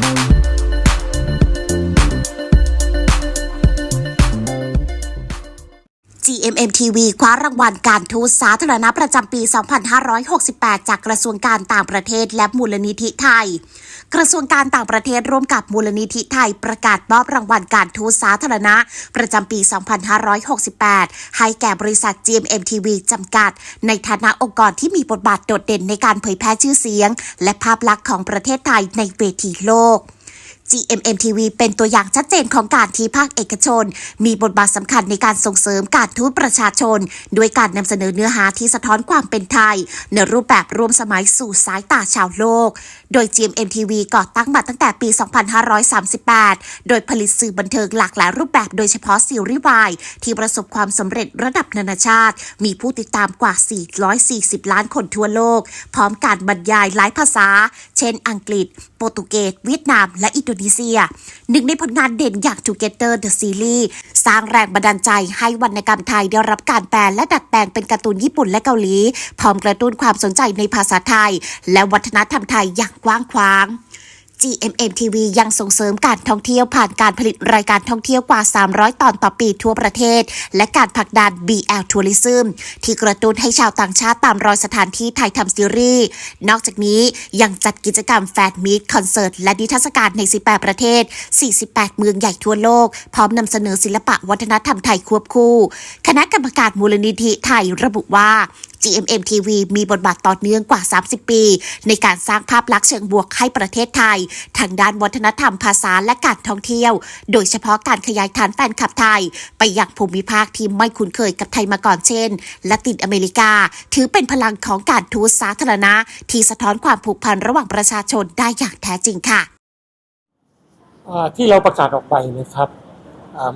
GMM TV คว้ารางวัลการทูตสาธารณะประจำปี 2568 จากกระทรวงการต่างประเทศและมูลนิธิไทย กระทรวงการต่างประเทศร่วมกับมูลนิธิไทย ประกาศมอบรางวัลการทูตสาธารณะ ประจำปี 2568 ให้แก่บริษัท GMM TV จำกัด ในฐานะองค์กรที่มีบทบาทโดดเด่นในการเผยแพร่ชื่อเสียง และภาพลักษณ์ของประเทศไทยในเวทีโลก GMM TV เป็นตัวอย่างชัดเจนของการที่ภาคเอกชน มีบทบาทสำคัญในการส่งเสริมการทูตประชาชน ด้วยการนำเสนอเนื้อหาที่สะท้อนความเป็นไทย ในรูปแบบร่วมสมัยสู่สายตาชาวโลก โดย GMM TV ก่อตั้งมาตั้งแต่ปี 2538 โดยผลิตสื่อบันเทิงหลากหลายรูปแบบโดยเฉพาะซีรีส์วายที่ประสบความสำเร็จระดับนานาชาติ มีผู้ติดตามกว่า 440 ล้านคนทั่วโลก พร้อมการบรรยายหลายภาษา เช่น อังกฤษ โปรตุเกสเวียดนาม และอินโดนีเซียหนึ่งในผลงานเด่นอย่าง Together the Series สร้างแรงบันดาลใจให้วรรณกรรมไทยได้รับการแปลและดัดแปลงเป็นการ์ตูนญี่ปุ่นและเกาหลี พร้อมกระตุ้นความสนใจในภาษาไทย และวัฒนธรรมไทยอย่างกว้างขวาง GMM TV ยังส่งเสริมการท่องเที่ยวผ่านการผลิตรายการท่องเที่ยวกว่า 300 ตอนต่อปีทั่วประเทศ และการผลักดัน BL Tourism ที่กระตุ้นให้ชาวต่างชาติตามรอยสถานที่ถ่ายทำซีรีส์ นอกจากนี้ยังจัดกิจกรรมแฟนมีตคอนเสิร์ต และนิทรรศการใน 18 ประเทศ 48 เมืองใหญ่ทั่วโลก พร้อมนำเสนอศิลปะวัฒนธรรมไทยควบคู่ คณะกรรมการมูลนิธิไทยระบุว่า GMM TV มีบทบาทต่อเนื่องกว่า 30 ปี ในการสร้างภาพลักษณ์เชิงบวกให้ประเทศไทย ทางด้านวัฒนธรรมภาษาและการท่องเที่ยว โดยเฉพาะการขยายฐานแฟนคลับไทย ไปยังภูมิภาคที่ไม่คุ้นเคยกับไทยมาก่อนเช่นละตินอเมริกา ถือเป็นพลังของการทูตสาธารณะ ที่สะท้อนความผูกพันระหว่างประชาชนได้อย่างแท้จริงค่ะที่เราประกาศออกไปนะครับ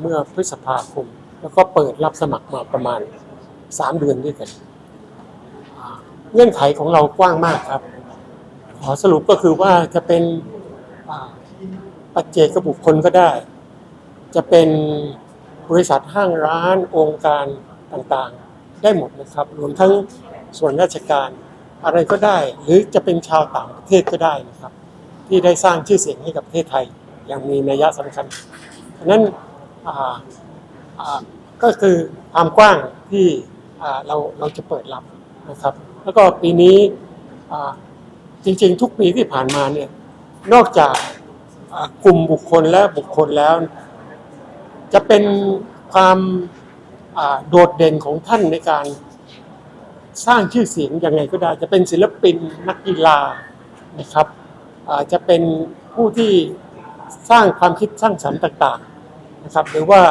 เมื่อพฤษภาคม แล้วก็เปิดรับสมัครมาประมาณ 3 เดือนด้วยกัน เงื่อนไขของเรากว้างมากครับ ขอสรุปก็คือว่าจะเป็นปัจเจกบุคคลก็ได้ จะเป็นบริษัทห้างร้านองค์การต่างๆ ได้หมดนะครับ รวมทั้งส่วนราชการอะไรก็ได้ หรือจะเป็นชาวต่างประเทศก็ได้นะครับ ที่ได้สร้างชื่อเสียงให้กับประเทศไทยอย่างมีนัยสำคัญฉะนั้นก็คือความกว้างที่เราเราจะเปิดรับ นะครับ แล้วก็ปีนี้จริงๆ ทุกปีที่ผ่านมาเนี่ยนอกจากกลุ่มบุคคลและบุคคลแล้ว จะเป็นความโดดเด่นของท่านในการสร้างชื่อเสียงยังไงก็ได้ จะเป็นศิลปินนักกีฬานะครับจะเป็นผู้ที่สร้างความคิดสร้างสรรค์ต่างๆนะครับ หรือว่า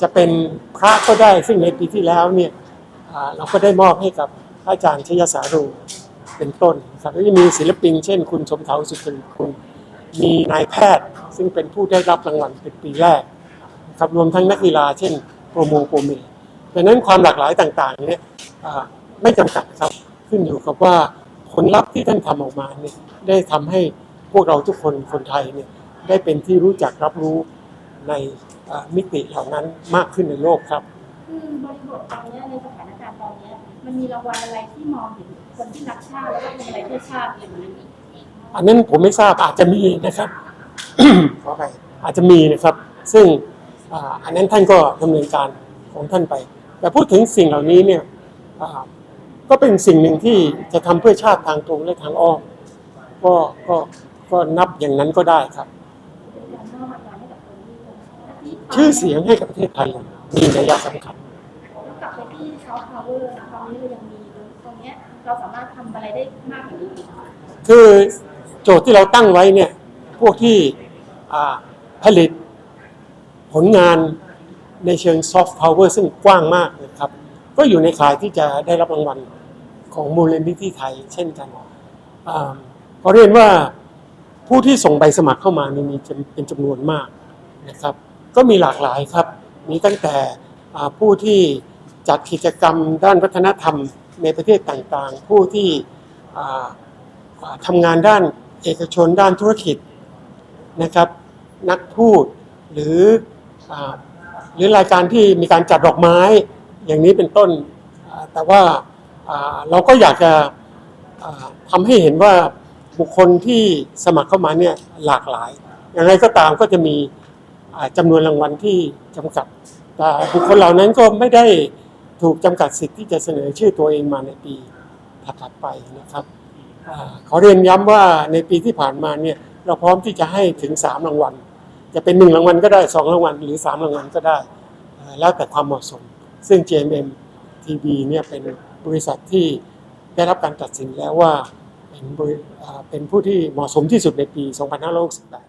จะเป็นพระก็ได้ซึ่งในปีที่แล้วเนี่ย เราก็ได้มอบให้กับอาจารย์ชยสารูเป็นต้นนะครับแล้วก็มีศิลปินเช่น คุณสมเทาสุขนคุณ มีนายแพทย์ ซึ่งเป็นผู้ได้รับรางวัลเป็นปีแรกครับรวมทั้งนักกีฬาเช่นโปรโมโปรเมดังนั้นความหลากหลายต่างๆเนี่ยไม่จำกัดครับขึ้นอยู่กับว่าผลลัพธ์ที่ท่านทำออกมาเนี่ยได้ทำให้พวกเราทุกคนคนไทยเนี่ยได้เป็นที่รู้จักรับรู้ในมิติเหล่านั้นมากขึ้นในโลกครับ คือบริบทตอนเนี้ยในสถานการณ์ตอนเนี้ยมันมีรางวัลอะไรที่มองเห็นคนที่รักชาติแล้วก็ทำอะไรเพื่อชาติอย่างนี้อันนั้นผมไม่ทราบอาจจะมีนะครับขอไปอาจจะมีนะครับ ซึ่งอ่าอันนั้นท่านก็ดำเนินการของท่านไป แต่พูดถึงสิ่งเหล่านี้เนี่ยอ่าก็เป็นสิ่งหนึ่งที่จะทำเพื่อชาติทางตรงและทางอ้อมก็ก็ก็นับอย่างนั้นก็ได้ครับเป็นการมอบรางวัลให้กับคนที่ที่ชื่อเสียงให้กับประเทศไทย มีนัยสำคัญกลับไปที่ซอฟต์พาวเวอร์นะตอนนี้เรายังมีตรงเนี้ยเราสามารถทำอะไรได้มากกว่านี้อีกคือโจทย์ที่เราตั้งไว้เนี่ยพวกที่อ่าผลิตผลงานในเชิงซอฟต์พาวเวอร์ซึ่งกว้างมากนะครับ ก็อยู่ในข่ายที่จะได้รับรางวัลของมูลนิธิไทยเช่นกันอ่าขอเรียนว่าผู้ที่ส่งใบสมัครเข้ามานี่มีจำเป็นจำนวนมากนะครับ ก็มีหลากหลายครับ มีตั้งแต่ผู้ที่จัดกิจกรรมด้านวัฒนธรรมในประเทศต่างๆ ผู้ที่ทำงานด้านเอกชนด้านธุรกิจนะครับ นักพูดหรืออหรือรายการที่มีการจัดดอกไม้อย่างนี้เป็นต้น แต่ว่าเราก็อยากจะทำให้เห็นว่าบุคคลที่สมัครเข้ามาเนี่ยหลากหลายอย่างไรก็ตามก็จะมี อ่าจำนวนรางวัลที่จำกัดแต่บุคคลเหล่านั้นก็ไม่ได้ถูกจำกัดสิทธิ์ที่จะเสนอชื่อตัวเองมาในปีถัดไปนะครับขอเรียนย้ำว่าในปีที่ผ่านมาเนี่ยเราพร้อมที่จะให้ถึง 3 รางวัล จะเป็น 1 รางวัลก็ได้ 2 รางวัลหรือ 3 รางวัลก็ได้ แล้วแต่ความเหมาะสม ซึ่ง JMM TV เนี่ยเป็นบริษัทที่ได้รับการตัดสินแล้วว่าเป็นเป็นผู้ที่เหมาะสมที่สุดในปี 2568